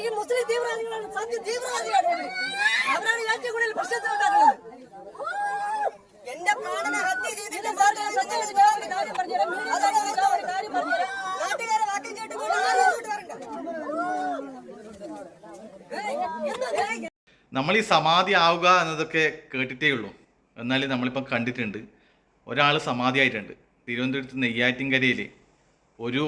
ഈ മുസ്ലിം തീവ്രവാദികളാണ് സത്യ തീവ്രവാദികളാണ്. അവരാണ് ഏറ്റവും കൂടുതൽ പ്രശ്നത്തിൽ ഉണ്ടാക്കുന്നത് എന്റെ പ്രാണനെ ഹത്യ ചെയ്തിട്ട് കാര്യം പറഞ്ഞുതരാം. കാര്യം പറഞ്ഞുതരാം. നാട്ടുകാരെ വാക്യം വരണ്ട നമ്മൾ ഈ സമാധി ആവുക എന്നതൊക്കെ കേട്ടിട്ടേ ഉള്ളൂ എന്നാലും നമ്മളിപ്പം കണ്ടിട്ടുണ്ട് ഒരാൾ സമാധിയായിട്ടുണ്ട് തിരുവനന്തപുരത്ത് നെയ്യാറ്റിൻകരയിൽ ഒരു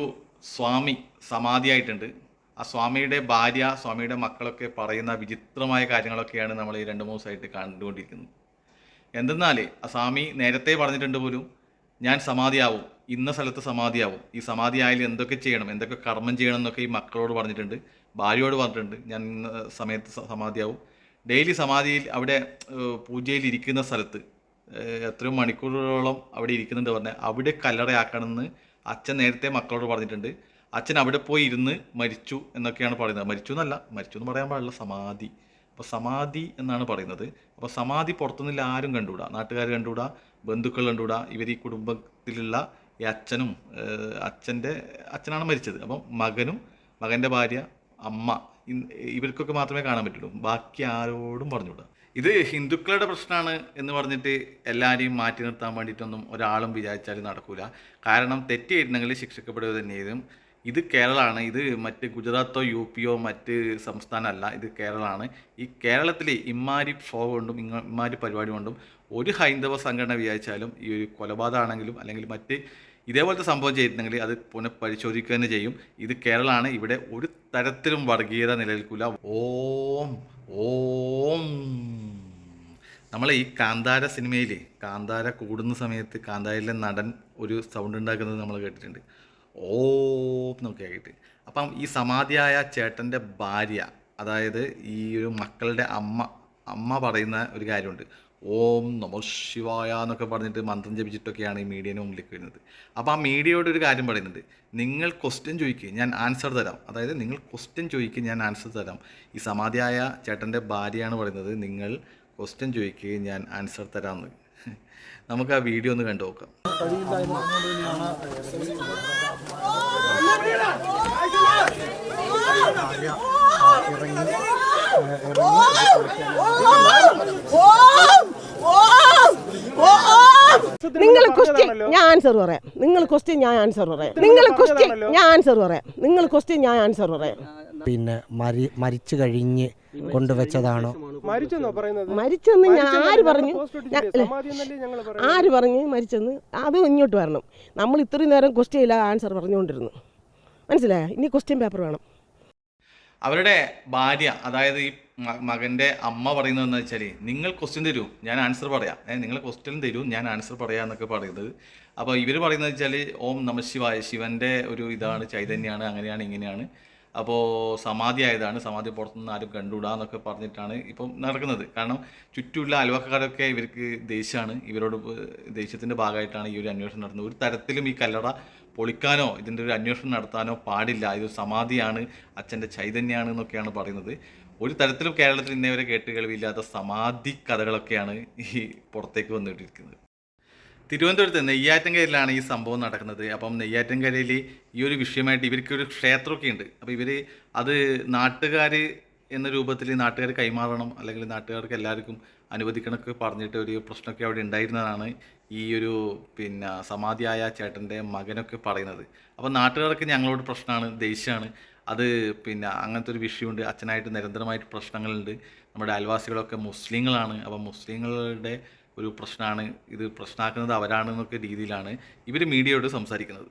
സ്വാമി സമാധിയായിട്ടുണ്ട് ആ സ്വാമിയുടെ ഭാര്യ സ്വാമിയുടെ മക്കളൊക്കെ പറയുന്ന വിചിത്രമായ കാര്യങ്ങളൊക്കെയാണ് നമ്മൾ ഈ രണ്ട് മൂന്ന് ദിവസമായിട്ട് കണ്ടുകൊണ്ടിരിക്കുന്നത്. എന്തെന്നാൽ ആ സ്വാമി നേരത്തെ പറഞ്ഞിട്ടുണ്ട് പോലും ഞാൻ സമാധിയാവും ഇന്ന സ്ഥലത്ത് സമാധിയാവും ഈ സമാധി ആയാലും എന്തൊക്കെ ചെയ്യണം എന്തൊക്കെ കർമ്മം ചെയ്യണം എന്നൊക്കെ ഈ മക്കളോട് പറഞ്ഞിട്ടുണ്ട് ഭാര്യയോട് പറഞ്ഞിട്ടുണ്ട് ഞാൻ ഇന്ന സമയത്ത് സമാധിയാവും. ഡെയിലി സമാധിയിൽ അവിടെ പൂജയിൽ ഇരിക്കുന്ന സ്ഥലത്ത് എത്രയോ മണിക്കൂറുകളോളം അവിടെ ഇരിക്കുന്നുണ്ട് പറഞ്ഞാൽ അവിടെ കല്ലറയാക്കണമെന്ന് അച്ഛൻ നേരത്തെ മക്കളോട് പറഞ്ഞിട്ടുണ്ട്. അച്ഛൻ അവിടെ പോയി ഇരുന്ന് മരിച്ചു എന്നൊക്കെയാണ് പറയുന്നത്. മരിച്ചു എന്നല്ല മരിച്ചു എന്ന് പറയാൻ പാടില്ല. സമാധി. അപ്പോൾ സമാധി എന്നാണ് പറയുന്നത്. അപ്പോൾ സമാധി പുറത്തുനിന്നില്ല ആരും കണ്ടുകൂടാ. നാട്ടുകാർ കണ്ടുകൂടാ ബന്ധുക്കൾ കണ്ടുകൂടാ. ഇവർ ഈ കുടുംബത്തിലുള്ള ഈ അച്ഛനും അച്ഛന്റെ അച്ഛനാണ് മരിച്ചത്. അപ്പം മകനും മകന്റെ ഭാര്യ അമ്മ ഇവർക്കൊക്കെ മാത്രമേ കാണാൻ പറ്റുള്ളൂ. ബാക്കി ആരോടും പറഞ്ഞുകൂടാ. ഇത് ഹിന്ദുക്കളുടെ പ്രശ്നമാണ് എന്ന് പറഞ്ഞിട്ട് എല്ലാവരെയും മാറ്റി നിർത്താൻ വേണ്ടിയിട്ടൊന്നും ഒരാളും വിചാരിച്ചാലും നടക്കില്ല കാരണം തെറ്റിയിരുന്നെങ്കിൽ ശിക്ഷിക്കപ്പെടുക തന്നെയും ഇത് കേരളമാണ് ഇത് മറ്റ് ഗുജറാത്തോ യു പിയോ മറ്റ് സംസ്ഥാനമല്ല. ഇത് കേരളമാണ് ഈ കേരളത്തിൽ ഇമ്മാരി ഷോ കൊണ്ടും ഇമ്മാരി പരിപാടി കൊണ്ടും ഒരു ഹൈന്ദവ സംഘടന വിചാരിച്ചാലും ഈ ഒരു കൊലപാതകമാണെങ്കിലും അല്ലെങ്കിൽ മറ്റ് ഇതേപോലത്തെ സംഭവം ചെയ്തിട്ടുണ്ടെങ്കിൽ അത് പുനഃപരിശോധിക്കുക തന്നെ ചെയ്യും. ഇത് കേരളമാണ് ഇവിടെ ഒരു തരത്തിലും വർഗീയത നിലനിൽക്കില്ല ഓം ഓം. നമ്മൾ ഈ കാന്താര സിനിമയിൽ കാന്താര കൂടുന്ന സമയത്ത് കാന്താരയിലെ നടൻ ഒരു സൗണ്ട് ഉണ്ടാക്കുന്നത് നമ്മൾ കേട്ടിട്ടുണ്ട്. ഓം ആയിട്ട്. അപ്പം ഈ സമാധിയായ ചേട്ടന്റെ ഭാര്യ അതായത് ഈ ഒരു മക്കളുടെ അമ്മ അമ്മ പറയുന്ന ഒരു കാര്യമുണ്ട്. ഓം നമോ ശിവായ എന്നൊക്കെ പറഞ്ഞിട്ട് മന്ത്രം ജപിച്ചിട്ടൊക്കെയാണ് ഈ മീഡിയന് മുമ്പിലേക്ക് വരുന്നത്. അപ്പോൾ ആ മീഡിയയോട് ഒരു കാര്യം പറയുന്നുണ്ട്. നിങ്ങൾ ക്വസ്റ്റ്യൻ ചോദിക്കുക ഞാൻ ആൻസർ തരാം. അതായത് നിങ്ങൾ ക്വസ്റ്റ്യൻ ചോദിക്കുക ഞാൻ ആൻസർ തരാം. ഈ സമാധിയായ ചേട്ടന്റെ ഭാര്യയാണ് പറയുന്നത്. നിങ്ങൾ ക്വസ്റ്റ്യൻ ചോദിക്കുക ഞാൻ ആൻസർ തരാമെന്ന് നമുക്ക് ആ വീഡിയോ ഒന്ന് കണ്ടു നോക്കാം. നിങ്ങൾ ക്വസ്റ്റ്യൻ ഞാൻ ആൻസർ പറയാം. നിങ്ങൾ ക്വസ്റ്റ്യൻ ഞാൻ ആൻസർ പറയാം. നിങ്ങൾ ക്വസ്റ്റ്യൻ ഞാൻ ആൻസർ പറയാം. നിങ്ങൾ ക്വസ്റ്റ്യൻ ഞാൻ ആൻസർ പറയാം. പിന്നെ മരിച്ചു കഴിഞ്ഞ് കൊണ്ടുവച്ചതാണോ? മരിച്ചെന്നോ പറയുന്നത്? മരിച്ചെന്ന് ഞാൻ ആര് പറഞ്ഞു ഞാൻ- സമാധി എന്നല്ലേ ഞങ്ങൾ പറയുന്നത്? ആര് പറഞ്ഞു മരിച്ചെന്ന്? അത് ഇങ്ങോട്ട് വരണം. നമ്മൾ ഇത്രയും നേരം ക്വസ്റ്റ്യൻ ഇല്ല ആൻസർ പറഞ്ഞുകൊണ്ടിരുന്നു. മനസ്സിലായ? ഇനി ക്വസ്റ്റ്യൻ പേപ്പർ വേണം. അവരുടെ ഭാര്യ അതായത് ഈ മകന്റെ മകന്റെ അമ്മ പറയുന്നതെന്ന് വെച്ചാൽ നിങ്ങൾ ക്വസ്റ്റ്യൻ തരൂ ഞാൻ ആൻസർ പറയാം. ഏ നിങ്ങൾ ക്വസ്റ്റ്യൻ തരൂ ഞാൻ ആൻസർ പറയാം എന്നൊക്കെ പറയുന്നത്. അപ്പോൾ ഇവർ പറയുന്നത് വെച്ചാൽ ഓം നമ ശിവായ ശിവന്റെ ഒരു ഇതാണ് ചൈതന്യമാണ് അങ്ങനെയാണ് ഇങ്ങനെയാണ്. അപ്പോൾ സമാധി ആയതാണ്. സമാധി പുറത്തുനിന്ന് ആരും കണ്ടുകൂടാ എന്നൊക്കെ പറഞ്ഞിട്ടാണ് ഇപ്പം നടക്കുന്നത്. കാരണം ചുറ്റുമുള്ള അലവക്കാരൊക്കെ ഇവർക്ക് ദേഷ്യമാണ്. ഇവരോട് ദേഷ്യത്തിന്റെ ഭാഗമായിട്ടാണ് ഈ ഒരു അന്വേഷണം നടത്തുന്നത് ഒരു തരത്തിലും ഈ കല്ലട പൊളിക്കാനോ ഇതിന്റെ ഒരു അന്വേഷണം നടത്താനോ പാടില്ല. ഇത് സമാധിയാണ്. അച്ഛന്റെ ചൈതന്യമാണ് എന്നൊക്കെയാണ് പറയുന്നത്. ഒരു തരത്തിലും കേരളത്തിൽ ഇന്നേവരെ കേട്ട് കേൾവിയില്ലാത്ത സമാധി കഥകളൊക്കെയാണ് ഈ പുറത്തേക്ക് വന്നിട്ടിരിക്കുന്നത് തിരുവനന്തപുരത്ത് നെയ്യാറ്റിൻകരയിലാണ് ഈ സംഭവം നടക്കുന്നത്. അപ്പം നെയ്യാറ്റിൻകരയിൽ ഈ ഒരു വിഷയമായിട്ട് ഇവർക്ക് ഒരു ക്ഷേത്രമൊക്കെ ഉണ്ട്. അപ്പോൾ ഇവർ അത് നാട്ടുകാർ എന്ന രൂപത്തിൽ നാട്ടുകാർ കൈമാറണം അല്ലെങ്കിൽ നാട്ടുകാർക്ക് എല്ലാവർക്കും അനുവദിക്കണമൊക്കെ പറഞ്ഞിട്ട് ഒരു പ്രശ്നമൊക്കെ അവിടെ ഉണ്ടായിരുന്നതാണ് ഈ ഒരു പിന്നെ സമാധിയായ ചേട്ടന്റെ മകനൊക്കെ പറയുന്നത്. അപ്പം നാട്ടുകാർക്ക് ഞങ്ങളോട് പ്രശ്നമാണ് ദേഷ്യമാണ്. അത് പിന്നെ അങ്ങനത്തെ ഒരു വിഷയമുണ്ട്. അച്ഛനായിട്ട് നിരന്തരമായിട്ട് പ്രശ്നങ്ങളുണ്ട്. നമ്മുടെ അയൽവാസികളൊക്കെ മുസ്ലിങ്ങളാണ്. അപ്പം മുസ്ലിങ്ങളുടെ ഒരു പ്രശ്നമാണ് ഇത് പ്രശ്നമാക്കുന്നത് അവരാണെന്നൊക്കെ രീതിയിലാണ് ഇവർ മീഡിയയോട് സംസാരിക്കുന്നത്.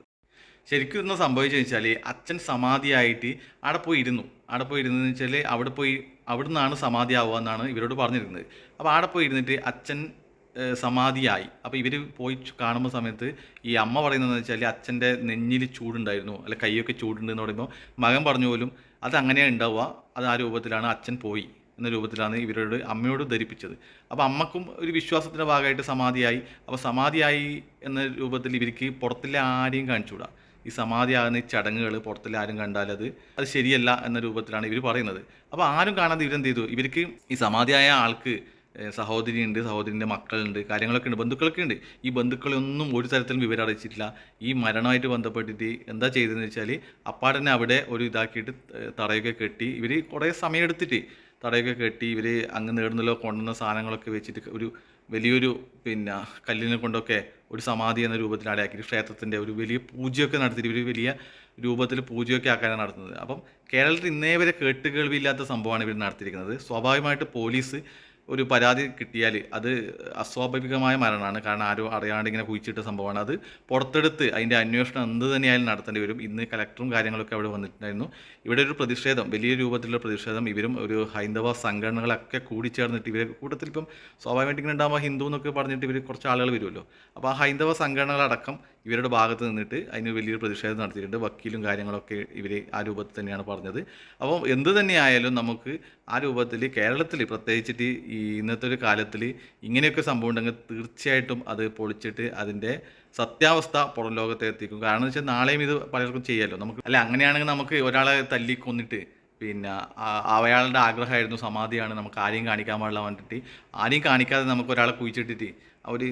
ശരിക്കും ഇന്ന് സംഭവിച്ചു വെച്ചാൽ അച്ഛൻ സമാധിയായിട്ട് അവിടെ പോയി ഇരുന്നു. അവിടെ പോയി ഇരുന്നെന്ന് വെച്ചാൽ അവിടെ പോയി അവിടെ നിന്നാണ് സമാധി ആവുക എന്നാണ് ഇവരോട് പറഞ്ഞിരുന്നത്. അപ്പോൾ അവിടെ പോയി ഇരുന്നിട്ട് അച്ഛൻ സമാധിയായി. അപ്പോൾ ഇവർ പോയി കാണുമ്പോൾ സമയത്ത് ഈ അമ്മ പറയുന്നതെന്ന് വെച്ചാൽ അച്ഛന്റെ നെഞ്ഞിൽ ചൂടുണ്ടായിരുന്നു അല്ലെ കൈയൊക്കെ ചൂടുണ്ടെന്ന് പറയുമ്പോൾ മകൻ പറഞ്ഞു പോലും അത് അങ്ങനെയാണ് ഉണ്ടാവുക അത് ആ രൂപത്തിലാണ് അച്ഛൻ പോയി. എന്ന രൂപത്തിലാണ് ഇവരോട് അമ്മയോട് ധരിപ്പിച്ചത്. അപ്പോൾ അമ്മക്കും ഒരു വിശ്വാസത്തിന്റെ ഭാഗമായിട്ട് സമാധിയായി. അപ്പോൾ സമാധിയായി എന്ന രൂപത്തിൽ ഇവർക്ക് പുറത്തിലെ ആരെയും കാണിച്ചുകൂടാ. ഈ സമാധിയാകുന്ന ഈ ചടങ്ങുകൾ പുറത്തിലെ ആരും കണ്ടാലത് അത് ശരിയല്ല എന്ന രൂപത്തിലാണ് ഇവർ പറയുന്നത്. അപ്പോൾ ആരും കാണാതെ ഇവരെന്ത് ചെയ്തു? ഇവർക്ക് ഈ സമാധിയായ ആൾക്ക് സഹോദരി സഹോദരിയുണ്ട് സഹോദരിന്റെ മക്കളുണ്ട് കാര്യങ്ങളൊക്കെ ഉണ്ട് ബന്ധുക്കളൊക്കെ ഉണ്ട്. ഈ ബന്ധുക്കളൊന്നും ഒരു തരത്തിലും വിവരം അറിയിച്ചിട്ടില്ല. ഈ മരണമായിട്ട് ബന്ധപ്പെട്ടിട്ട് എന്താ ചെയ്തതെന്ന് വെച്ചാൽ അപ്പാടനെ അവിടെ ഒരു ഇതാക്കിയിട്ട് തറയൊക്കെ കെട്ടി ഇവർ കുറേ സമയം എടുത്തിട്ട് തറയൊക്കെ കെട്ടി ഇവർ അങ്ങ് നേടുന്നല്ലോ കൊണ്ടുവന്ന സാധനങ്ങളൊക്കെ വെച്ചിട്ട് ഒരു വലിയൊരു പിന്നെ കല്ലിനെ കൊണ്ടൊക്കെ ഒരു സമാധി എന്ന രൂപത്തിൽ അടയാക്കി ക്ഷേത്രത്തിന്റെ ഒരു വലിയ പൂജയൊക്കെ നടത്തിയിട്ട് ഒരു വലിയ രൂപത്തിൽ പൂജയൊക്കെ ആക്കാനാണ് നടത്തുന്നത്. അപ്പം കേരളത്തിൽ ഇന്നേ വരെ കേട്ടുകേൾവിയില്ലാത്ത സംഭവമാണ് ഇവർ നടത്തിയിരിക്കുന്നത്. സ്വാഭാവികമായിട്ട് പോലീസ് ഒരു പരാതി കിട്ടിയാൽ അത് അസ്വാഭാവികമായ മരണമാണ്. കാരണം ആരും അറിയാണ്ട് ഇങ്ങനെ കുഴിച്ചിട്ട സംഭവമാണ്. അത് പുറത്തെടുത്ത് അതിന്റെ അന്വേഷണം എന്ത് തന്നെയായാലും നടത്തേണ്ടി വരും. ഇന്ന് കലക്ടറും കാര്യങ്ങളൊക്കെ അവിടെ വന്നിട്ടുണ്ടായിരുന്നു. ഇവിടെ ഒരു പ്രതിഷേധം വലിയ രൂപത്തിലുള്ള പ്രതിഷേധം. ഇവരും ഒരു ഹൈന്ദവ സംഘടനകളൊക്കെ കൂടി ചേർന്നിട്ട് ഇവരെ കൂട്ടത്തിൽ ഇപ്പം സ്വാഭാവികമായിട്ട് ഇങ്ങനെ ഉണ്ടാകുമ്പോൾ ഹിന്ദു എന്നൊക്കെ പറഞ്ഞിട്ട് ഇവർ കുറച്ച് ആളുകൾ വരുമല്ലോ. അപ്പോൾ ആ ഹൈന്ദവ സംഘടനകളടക്കം ഇവരുടെ ഭാഗത്ത് നിന്നിട്ട് അതിന് വലിയൊരു പ്രതിഷേധം നടത്തിയിട്ടുണ്ട്. വക്കീലും കാര്യങ്ങളൊക്കെ ഇവർ ആ രൂപത്തിൽ തന്നെയാണ് പറഞ്ഞത്. അപ്പം എന്ത് തന്നെയായാലും നമുക്ക് ആ രൂപത്തിൽ കേരളത്തിൽ പ്രത്യേകിച്ചിട്ട് ഈ ഇന്നത്തെ ഒരു കാലത്തിൽ ഇങ്ങനെയൊക്കെ സംഭവം ഉണ്ടെങ്കിൽ തീർച്ചയായിട്ടും അത് പൊളിച്ചിട്ട് അതിന്റെ സത്യാവസ്ഥ പുറം ലോകത്തെ എത്തിക്കും. കാരണം വെച്ചാൽ നാളെയും ഇത് പലർക്കും ചെയ്യാമല്ലോ നമുക്ക് അല്ല അങ്ങനെയാണെങ്കിൽ നമുക്ക് ഒരാളെ തല്ലി കൊന്നിട്ട് പിന്നെ അയാളുടെ ആഗ്രഹമായിരുന്നു സമാധിയാണ് നമുക്ക് ആരെയും കാണിക്കാൻ പാടില്ല പറഞ്ഞിട്ട് ആരെയും കാണിക്കാതെ നമുക്ക് ഒരാളെ കുഴിച്ചിട്ടിട്ട് ഒരു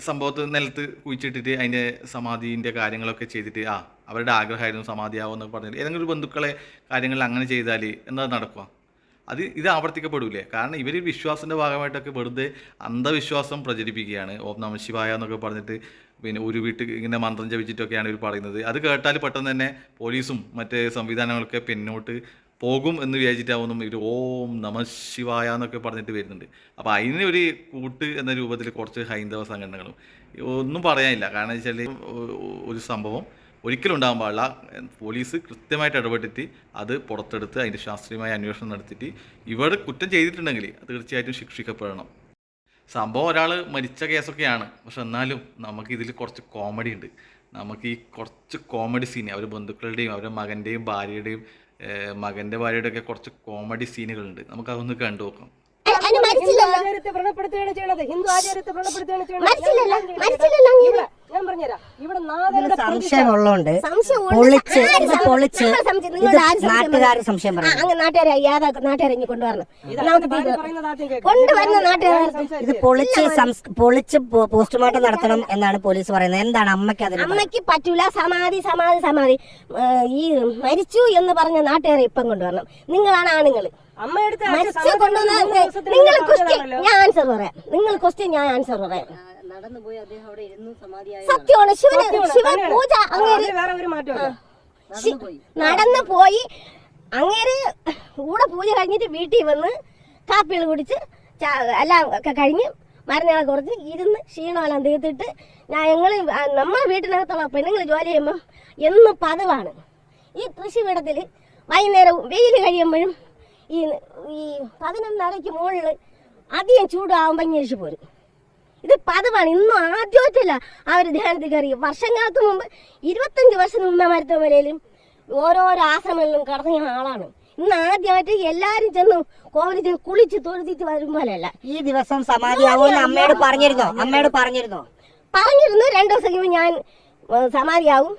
സംഭവത്ത് നിലത്ത് കുഴിച്ചിട്ടിട്ട് അതിന്റെ സമാധിന്റെ കാര്യങ്ങളൊക്കെ ചെയ്തിട്ട് ആ അവരുടെ ആഗ്രഹമായിരുന്നു സമാധിയാവും എന്നൊക്കെ പറഞ്ഞിട്ട്. ഏതെങ്കിലും ഒരു ബന്ധുക്കളെ കാര്യങ്ങളിൽ അങ്ങനെ ചെയ്താൽ എന്താ നടക്കുക അത് ഇത് ആവർത്തിക്കപ്പെടില്ലേ കാരണം ഇവർ വിശ്വാസത്തിന്റെ ഭാഗമായിട്ടൊക്കെ വെറുതെ അന്ധവിശ്വാസം പ്രചരിപ്പിക്കുകയാണ്. ഓം നമ ശിവായ എന്നൊക്കെ പറഞ്ഞിട്ട് പിന്നെ ഒരു വീട്ടിൽ ഇങ്ങനെ മന്ത്രം ജപിച്ചിട്ടൊക്കെയാണ് ഇവർ പറയുന്നത്. അത് കേട്ടാൽ പെട്ടെന്ന് തന്നെ പോലീസും മറ്റേ സംവിധാനങ്ങളൊക്കെ പിന്നോട്ട് പോകും എന്ന് വിചാരിച്ചിട്ടാവുന്നു ഇവർ ഓം നമ ശിവായ എന്നൊക്കെ പറഞ്ഞിട്ട് വരുന്നുണ്ട്. അപ്പോൾ അതിന് ഒരു കൂട്ട് എന്ന രൂപത്തിൽ കുറച്ച് ഹൈന്ദവ സംഘടനകളും. ഒന്നും പറയാനില്ല. കാരണം വെച്ചാൽ ഒരു സംഭവം ഒരിക്കലും ഉണ്ടാകാൻ പാടില്ല. പോലീസ് കൃത്യമായിട്ട് ഇടപെട്ടിട്ട് അത് പുറത്തെടുത്ത് അതിന്റെ ശാസ്ത്രീയമായ അന്വേഷണം നടത്തിയിട്ട് ഇവർ കുറ്റം ചെയ്തിട്ടുണ്ടെങ്കിൽ അത് തീർച്ചയായിട്ടും ശിക്ഷിക്കപ്പെടണം. സംഭവം ഒരാൾ മരിച്ച കേസൊക്കെയാണ്. പക്ഷെ എന്നാലും നമുക്ക് ഇതിൽ കുറച്ച് കോമഡി ഉണ്ട്. നമുക്ക് ഈ കുറച്ച് കോമഡി സീൻ അവരുടെ ബന്ധുക്കളുടെയും അവരുടെ മകന്റെയും ഭാര്യയുടെയും മകന്റെ ഭാര്യയുടെയൊക്കെ കുറച്ച് കോമഡി സീനുകളുണ്ട് നമുക്ക് അതൊന്ന് കണ്ടു നോക്കാം ആചാരത്തെ വ്രണപ്പെടുത്തുകയാണ് ചെയ്യണത്. ഹിന്ദു ആചാരത്തെ വ്രണപ്പെടുത്തുകയാണ് ചെയ്യണത്. ഞാൻ പറഞ്ഞുതരാം. ഇവിടെ നാദരുടെ സംശയമുള്ളതുകൊണ്ട് സംശയമുണ്ട്. പൊളിച്ച്? പൊളിച്ച് നാട്ടുകാർ? സംശയം പറഞ്ഞു അങ്ങ് നാട്ടുകാരെ യാതാ നാട്ടുകാരെ ഇനി കൊണ്ടുവരണം. കൊണ്ടുവരുന്ന നാട്ടുകാർ ഇത് പൊളിച്ച് പൊളിച്ച് പോസ്റ്റ്മോർട്ടം നടത്തണം എന്നാണ് പോലീസ് പറയുന്നത്. എന്താണ് അമ്മയ്ക്ക് അതിന്? അമ്മയ്ക്ക് പറ്റൂല. സമാധി സമാധി സമാധി. ഈ മരിച്ചു എന്ന് പറഞ്ഞ നാട്ടുകാരെ ഇപ്പം കൊണ്ടുവരണം. നിങ്ങളാണ് ആണുങ്ങൾ നിങ്ങൾ ക്വസ്റ്റ്യൻ ഞാൻ ആൻസർ പറയാം. നിങ്ങൾ ക്വസ്റ്റ്യൻ ഞാൻ ആൻസർ പറയാം. നടന്നുപോയി അദ്ദേഹം അവിടെ ഇരുന്നു സമാധിയായി സത്യമാണ്. ശിവന് ശിവ പൂജ അങ്ങേര് നടന്നു പോയി. അങ്ങേര് കൂടെ പൂജ കഴിഞ്ഞിട്ട് വീട്ടിൽ വന്ന് കാപ്പികൾ കുടിച്ച് എല്ലാം ഒക്കെ കഴിഞ്ഞ് മരുന്നുകളെ കുറച്ച് ഇരുന്ന് ക്ഷീണമെല്ലാം തീർത്തിട്ട് ഞാൻ ഞങ്ങൾ നമ്മളെ വീട്ടിനകത്തുള്ള പെണ്ണുങ്ങൾ ജോലി ചെയ്യുമ്പം എന്നും പതിവാണ്. ഈ കൃഷിയിടത്തിൽ വൈകുന്നേരം വെയിൽ കഴിയുമ്പോഴും ഈ ഈ പതിനൊന്നരയ്ക്ക് മുകളിൽ അധികം ചൂടാവുമ്പോൾ ഇങ്ങനെ പോരും. ഇത് പതിവാണ്. ഇന്നും ആദ്യമായിട്ടല്ല അവർ ധ്യാനത്തിൽ കയറി വർഷങ്ങൾക്ക് മുമ്പ് ഇരുപത്തഞ്ച് വർഷം മുമ്പ് മരുത്തുമലയിലും ഓരോരോ ആശ്രമങ്ങളിലും കടന്ന ആളാണ്. ഇന്ന് ആദ്യമായിട്ട് എല്ലാരും ചെന്ന് കോവിലിൽ ചെന്ന് കുളിച്ച് തൊഴുതിട്ട് വരും പോലെയല്ല. ഈ ദിവസം സമാധിയാവുമെന്ന് അമ്മയോട് പറഞ്ഞിരുന്നോ? അമ്മയോട് പറഞ്ഞിരുന്നോ? പറഞ്ഞിരുന്നു. രണ്ടു ദിവസം ഞാൻ സമാധിയാവും.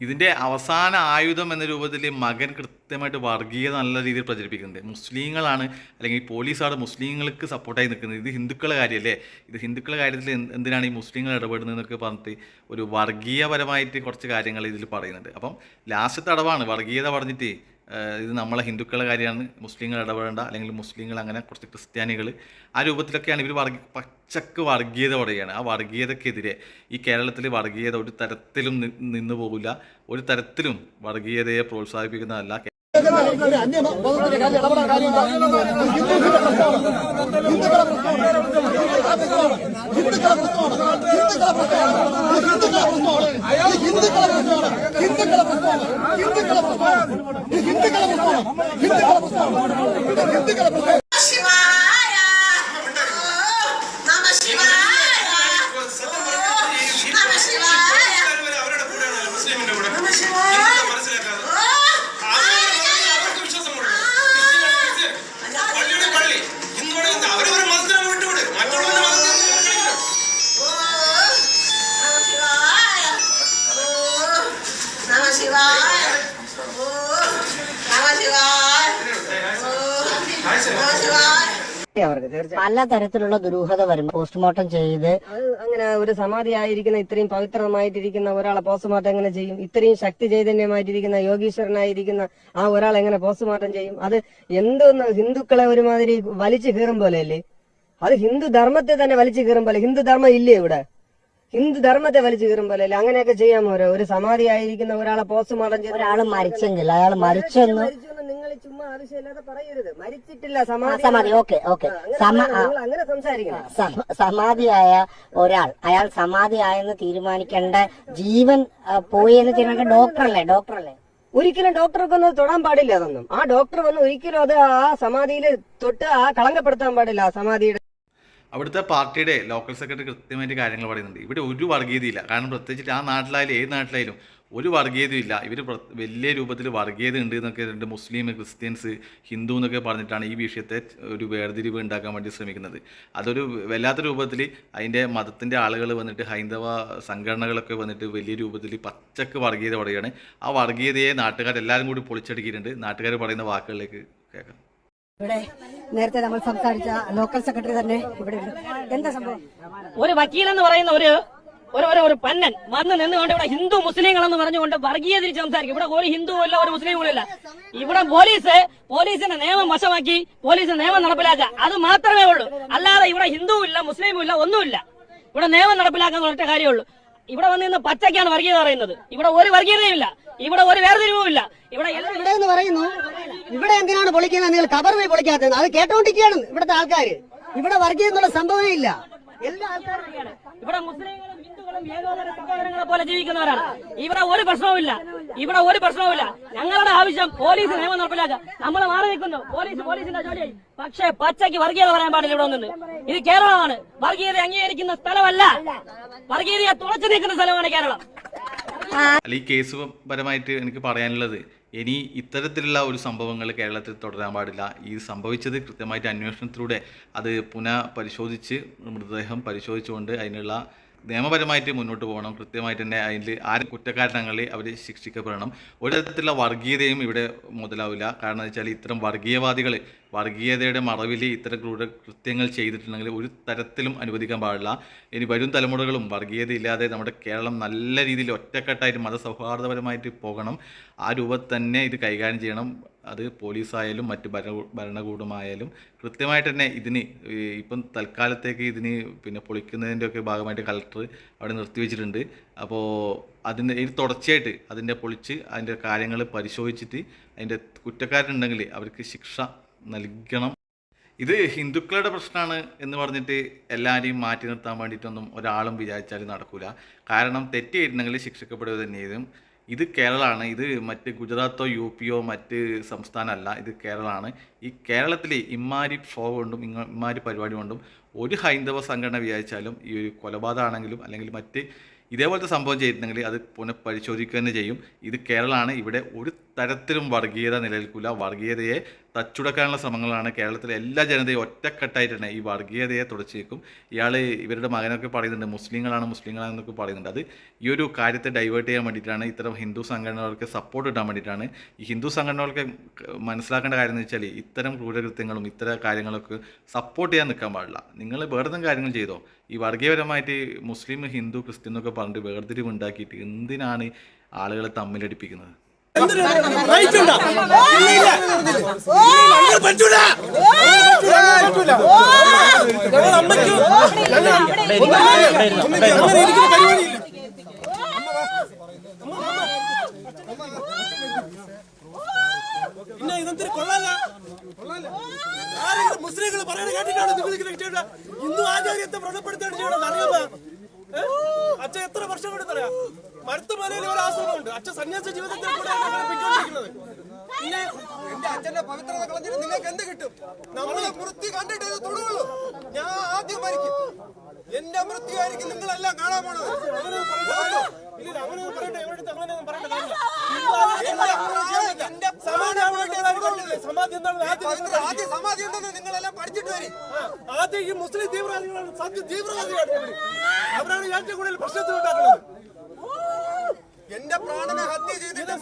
ഇതിന്റെ അവസാന ആയുധം എന്ന രൂപത്തിൽ മകൻ കൃത്യമായിട്ട് വർഗീയത നല്ല രീതിയിൽ പ്രചരിപ്പിക്കുന്നുണ്ട്. മുസ്ലിങ്ങളാണ് അല്ലെങ്കിൽ പോലീസാണ് മുസ്ലിങ്ങൾക്ക് സപ്പോർട്ടായി നിൽക്കുന്നത്. ഇത് ഹിന്ദുക്കളുടെ കാര്യമല്ലേ? ഇത് ഹിന്ദുക്കളുടെ കാര്യത്തിൽ എന്തിനാണ് ഈ മുസ്ലിങ്ങൾ ഇടപെടുന്നതെന്നൊക്കെ പറഞ്ഞിട്ട് ഒരു വർഗീയപരമായിട്ട് കുറച്ച് കാര്യങ്ങൾ ഇതിൽ പറയുന്നുണ്ട്. അപ്പം ലാസ്റ്റ് അടവാണ് വർഗീയത പറഞ്ഞിട്ട് ഇത് നമ്മളെ ഹിന്ദുക്കളുടെ കാര്യമാണ്. മുസ്ലിങ്ങൾ ഇടപെടേണ്ട. അല്ലെങ്കിൽ മുസ്ലിങ്ങൾ അങ്ങനെ കുറച്ച് ക്രിസ്ത്യാനികൾ ആ രൂപത്തിലൊക്കെയാണ് ഇവർ വർഗ പച്ചക്ക് വർഗീയത പറയുകയാണ് ആ വർഗീയതക്കെതിരെ ഈ കേരളത്തിൽ വർഗീയത ഒരു തരത്തിലും നിന്ന് പോകില്ല ഒരു തരത്തിലും വർഗീയതയെ പ്രോത്സാഹിപ്പിക്കുന്നതല്ല போராடும் இந்துக்களை போராடும் இந்துக்களை போராடும் இந்துக்களை போராடும் இந்துக்களை போராடும் இந்துக்களை போராடும் അവർക്ക് പല തരത്തിലുള്ള ദുരൂഹത വരും പോസ്റ്റ്മോർട്ടം ചെയ്ത് അങ്ങനെ ഒരു സമാധി ആയിരിക്കുന്ന ഇത്രയും പവിത്രമായിട്ടിരിക്കുന്ന ഒരാളെ പോസ്റ്റ്മോർട്ടം എങ്ങനെ ചെയ്യും? ഇത്രയും ശക്തി ചൈതന്യമായിട്ടിരിക്കുന്ന യോഗീശ്വരനായിരിക്കുന്ന ആ ഒരാൾ എങ്ങനെ പോസ്റ്റ്മോർട്ടം ചെയ്യും? അത് എന്തോന്ന് ഹിന്ദുക്കളെ ഒരുമാതിരി വലിച്ചു കീറും പോലെ അല്ലേ അത് ഹിന്ദു ധർമ്മത്തെ തന്നെ വലിച്ചു കീറും പോലെ. ഹിന്ദു ധർമ്മം ഇല്ലേ ഇവിടെ? ഹിന്ദു ധർമ്മത്തെ വലിച്ചു കീറും പോലെ അല്ലേ? അങ്ങനെയൊക്കെ ചെയ്യാൻ പോരോ. ഒരു സമാധി ആയിരിക്കുന്ന ഒരാളെ പോസ്റ്റ്മോർട്ടം ചെയ്ത് ഒരാൾ മരിച്ചെങ്കിൽ അയാൾ മരിച്ചെന്ന് നിങ്ങൾ ചുമ്മാ ആവശ്യമില്ലാതെ പറയരുത്. മരിച്ചിട്ടില്ല സമാധി സമാധി ഓക്കെ ഓക്കെ. അങ്ങനെ സംസാരിക്കണം. സമാധിയായ ഒരാൾ അയാൾ സമാധിയായെന്ന് തീരുമാനിക്കേണ്ട ജീവൻ പോയി എന്ന് തീരുമാനിക്കേണ്ട ഡോക്ടറല്ലേ ഡോക്ടറല്ലേ? ഒരിക്കലും ഡോക്ടർക്ക് ഒന്നും തൊടാൻ പാടില്ല അതൊന്നും. ആ ഡോക്ടർ വന്ന് ഒരിക്കലും അത് ആ സമാധിയിൽ തൊട്ട് ആ കളങ്കപ്പെടുത്താൻ പാടില്ല ആ സമാധിയുടെ അവിടുത്തെ പാർട്ടിയുടെ ലോക്കൽ സെക്രട്ടറി കൃത്യമായിട്ട് കാര്യങ്ങൾ പറയുന്നുണ്ട്. ഇവിടെ ഒരു വർഗീയതയില്ല. കാരണം പ്രത്യേകിച്ച് ആ നാട്ടിലായാലും ഏത് നാട്ടിലായാലും ഒരു വർഗീയതയും ഇല്ല. ഇവർ വലിയ രൂപത്തിൽ വർഗീയത ഉണ്ട് എന്നൊക്കെ രണ്ട് മുസ്ലിം ക്രിസ്ത്യൻസ് ഹിന്ദു എന്നൊക്കെ പറഞ്ഞിട്ടാണ് ഈ വിഷയത്തെ ഒരു വേർതിരിവ് ഉണ്ടാക്കാൻ വേണ്ടി ശ്രമിക്കുന്നത്. അതൊരു വല്ലാത്ത രൂപത്തിൽ അതിന്റെ മതത്തിന്റെ ആളുകൾ വന്നിട്ട് ഹൈന്ദവ സംഘടനകളൊക്കെ വന്നിട്ട് വലിയ രൂപത്തിൽ പച്ചക്ക് വർഗീയത പറയുകയാണ്. ആ വർഗീയതയെ നാട്ടുകാരെല്ലാവരും കൂടി പൊളിച്ചടുക്കിയിട്ടുണ്ട്. നാട്ടുകാർ പറയുന്ന വാക്കുകളിലേക്ക് കേൾക്കാം. ഇവിടെ നേരത്തെ നമ്മൾ സംസാരിച്ച ലോക്കൽ സെക്രട്ടറി തന്നെ ഇവിടെ എന്താ സംഭവം? ഒരു വക്കീൽ എന്ന് പറയുന്ന ഒരു ഒരു ഒരു ഒരു പന്നൻ വന്ന് നിന്നുകൊണ്ട് ഇവിടെ ഹിന്ദു മുസ്ലിങ്ങൾ എന്ന് പറഞ്ഞുകൊണ്ട് വർഗീയ തിരിച്ച് സംസാരിക്കും. ഇവിടെ ഒരു ഹിന്ദു ഇല്ല ഒരു മുസ്ലിം ഇല്ല. ഇവിടെ പോലീസ് പോലീസിന്റെ നിയമം വശമാക്കി പോലീസ് നിയമം നടപ്പിലാക്കുക. അത് മാത്രമേ ഉള്ളൂ. അല്ലാതെ ഇവിടെ ഹിന്ദുവും ഇല്ല മുസ്ലിമും ഇല്ല ഒന്നുമില്ല. ഇവിടെ നിയമം നടപ്പിലാക്കാൻ ഒറ്റ കാര്യമുള്ളൂ ഇവിടെ വന്ന് ഇന്ന് പച്ചയ്ക്കാണ് വർഗീയത പറയുന്നത്. ഇവിടെ ഒരു വർഗീയതയും ഇല്ല. ഇവിടെ ഒരു വേർതിരിവും ഇല്ല. ഇവിടെ ഇവിടെ എന്ന് പറയുന്നു ഇവിടെ എന്തിനാണ് പൊളിക്കുന്നത്? നിങ്ങൾ കബർ പോയി പൊളിക്കാത്തത്. അത് കേട്ടോണ്ടിരിക്കുകയാണ് ഇവിടുത്തെ ആൾക്കാർ ഇവിടെ വർഗീയ എന്നുള്ള സംഭവമേ ഇല്ല. എല്ലാ ആൾക്കാരും ഇവിടെ മുസ്ലിങ്ങളും പോലെ ജീവിക്കുന്നവരാണ്. ഇവിടെ ഒരു പ്രശ്നവുമില്ല. ഇവിടെ ഒരു പ്രശ്നവുമില്ല. ഞങ്ങളുടെ ആവശ്യം പോലീസ് നിയമം നടപ്പിലാക്കുക. നമ്മൾ മാറി നിൽക്കുന്നു. പോലീസ് പോലീസിന്റെ ജോലിയായി. പക്ഷേ പച്ചയ്ക്ക് വർഗീയത പറയാൻ പാടില്ല ഇവിടെ നിന്ന് ഇത് കേരളമാണ്. വർഗീയത അംഗീകരിക്കുന്ന സ്ഥലമല്ല. വർഗീയതയെ തുളച്ചു നീക്കുന്ന സ്ഥലമാണ് കേരളം. ഈ കേസ് പരമായിട്ട് എനിക്ക് പറയാനുള്ളത് ഇനി ഇത്തരത്തിലുള്ള ഒരു സംഭവങ്ങൾ കേരളത്തിൽ തുടരാൻ പാടില്ല. ഈ സംഭവിച്ചത് കൃത്യമായിട്ട് അന്വേഷണത്തിലൂടെ അത് പുനഃ പരിശോധിച്ച് മൃതദേഹം പരിശോധിച്ചുകൊണ്ട് അതിനുള്ള നിയമപരമായിട്ട് മുന്നോട്ട് പോകണം. കൃത്യമായിട്ട് തന്നെ അതിൽ ആര് കുറ്റക്കാരനങ്ങളിൽ അവർ ശിക്ഷിക്കപ്പെടണം. ഒരു തരത്തിലുള്ള വർഗീയതയും ഇവിടെ മുതലാവില്ല. കാരണം വെച്ചാൽ ഇത്തരം വർഗീയവാദികൾ വർഗീയതയുടെ മറവിൽ ഇത്തരം ക്രൂര കൃത്യങ്ങൾ ചെയ്തിട്ടുണ്ടെങ്കിൽ ഒരു തരത്തിലും അനുവദിക്കാൻ പാടില്ല. ഇനി വരും തലമുറകളും വർഗീയത ഇല്ലാതെ നമ്മുടെ കേരളം നല്ല രീതിയിൽ ഒറ്റക്കെട്ടായിട്ട് മതസൗഹാർദ്ദപരമായിട്ട് പോകണം. ആ രൂപത്തിൽ തന്നെ ഇത് കൈകാര്യം ചെയ്യണം. അത് പോലീസായാലും മറ്റ് ഭരണ ഭരണകൂടമായാലും കൃത്യമായിട്ട് തന്നെ ഇതിന് ഇപ്പം തൽക്കാലത്തേക്ക് ഇതിന് പിന്നെ പൊളിക്കുന്നതിന്റെയൊക്കെ ഭാഗമായിട്ട് കളക്ടർ അവിടെ നിർത്തിവെച്ചിട്ടുണ്ട് അപ്പോൾ അതിന്റെ ഇത് തുടർച്ചയായിട്ട് അതിന്റെ പൊളിച്ച് അതിന്റെ കാര്യങ്ങൾ പരിശോധിച്ചിട്ട് അതിന്റെ കുറ്റക്കാരുണ്ടെങ്കിൽ അവർക്ക് ശിക്ഷ നൽകണം. ഇത് ഹിന്ദുക്കളുടെ പ്രശ്നമാണ് എന്ന് പറഞ്ഞിട്ട് എല്ലാവരെയും മാറ്റി നിർത്താൻ വേണ്ടിയിട്ടൊന്നും ഒരാളും വിചാരിച്ചാൽ നടക്കില്ല കാരണം തെറ്റ് ചെയ്തിട്ടുണ്ടെങ്കിൽ ശിക്ഷിക്കപ്പെടുക തന്നെ ഇത് കേരളമാണ് ഇത് മറ്റ് ഗുജറാത്തോ യു പിയോ മറ്റ് സംസ്ഥാനമല്ല. ഇത് കേരളമാണ് ഈ കേരളത്തിൽ ഇമ്മാരി ഷോ കൊണ്ടും ഇമ്മാരി പരിപാടി കൊണ്ടും ഒരു ഹൈന്ദവ സംഘടന വിചാരിച്ചാലും ഈ ഒരു കൊലപാതകമാണെങ്കിലും അല്ലെങ്കിൽ മറ്റ് ഇതേപോലത്തെ സംഭവം ചെയ്തിട്ടുണ്ടെങ്കിൽ അത് പുനഃപരിശോധിക്കുക തന്നെ ചെയ്യും. ഇത് കേരളമാണ് ഇവിടെ ഒരു തരത്തിലും വർഗീയത നിലനിൽക്കില്ല വർഗീയതയെ തച്ചുടക്കാനുള്ള ശ്രമങ്ങളാണ് കേരളത്തിലെ എല്ലാ ജനതയും ഒറ്റക്കെട്ടായിട്ട് തന്നെ ഈ വർഗീയതയെ തുടച്ചേക്കും. ഇയാൾ ഇവരുടെ മകനൊക്കെ പറയുന്നുണ്ട് മുസ്ലിങ്ങളാണ് മുസ്ലിങ്ങളാണെന്നൊക്കെ പറയുന്നുണ്ട്. അത് ഈ ഒരു കാര്യത്തെ ഡൈവേർട്ട് ചെയ്യാൻ വേണ്ടിയിട്ടാണ് ഇത്തരം ഹിന്ദു സംഘടനകൾക്ക് സപ്പോർട്ട് ഇടാൻ വേണ്ടിയിട്ടാണ്. ഈ ഹിന്ദു സംഘടനകൾക്ക് മനസ്സിലാക്കേണ്ട കാര്യം എന്ന് വെച്ചാൽ ഇത്തരം ക്രൂരകൃത്യങ്ങളും ഇത്തരം കാര്യങ്ങളൊക്കെ സപ്പോർട്ട് ചെയ്യാൻ നിൽക്കാൻ പാടില്ല. നിങ്ങൾ വേറെ കാര്യങ്ങൾ ചെയ്തോ? ഈ വർഗീയപരമായിട്ട് മുസ്ലിം ഹിന്ദു ക്രിസ്ത്യൻ എന്നൊക്കെ പറഞ്ഞിട്ട് വേർതിരിവ് ഉണ്ടാക്കിയിട്ട് എന്തിനാണ് ആളുകളെ തമ്മിലടിപ്പിക്കുന്നത്? പിന്നെ ഇതെന്തൊരു കൊള്ളാല്ല ആരെങ്കിലും മുസ്ലിങ്ങൾ പറയുന്നത് കേട്ടിട്ടാണ് നിങ്ങൾ ഇങ്ങനെ ചെയ്യണ്ട ഹിന്ദു ആചാര്യത്തെ വ്രണപ്പെടുത്താണ് ചെയ്യണത് അറിയാമോ? അച്ഛൻ എത്ര വർഷം കൊടുത്തറിയാം മരുത്തുമലയിൽ ഒരു ആശ്രമമുണ്ട്. അച്ഛൻ സന്യാസ ജീവിതത്തിൽ കൂടെ പൊയ്ക്കൊണ്ടിരിക്കുന്നത് പിന്നെ എന്റെ അച്ഛന്റെ പവിത്രത കളഞ്ഞിട്ട് നിങ്ങൾക്ക് എന്ത് കിട്ടും? നമ്മളെ വൃത്തി കണ്ടിട്ട് ഇത് തൊടുകയുള്ളൂ ഞാൻ ആദ്യം മരിക്കും. എന്റെ മൃത്യു ആയിരിക്കും നിങ്ങളെല്ലാം കാണാൻ പോണത്. ആദ്യം സമാധി ഉണ്ടെന്ന് നിങ്ങളെല്ലാം പഠിച്ചിട്ട് വരും. ആദ്യം ഈ മുസ്ലിം തീവ്രവാദികളാണ്. സത്യ തീവ്രവാദികളാണ്. അവരാണ് ഏറ്റവും കൂടുതൽ പ്രശ്നത്തിൽ ഉണ്ടാക്കുന്നത്. എന്റെ പ്രാണനെ ഹത്യ ചെയ്തിട്ട്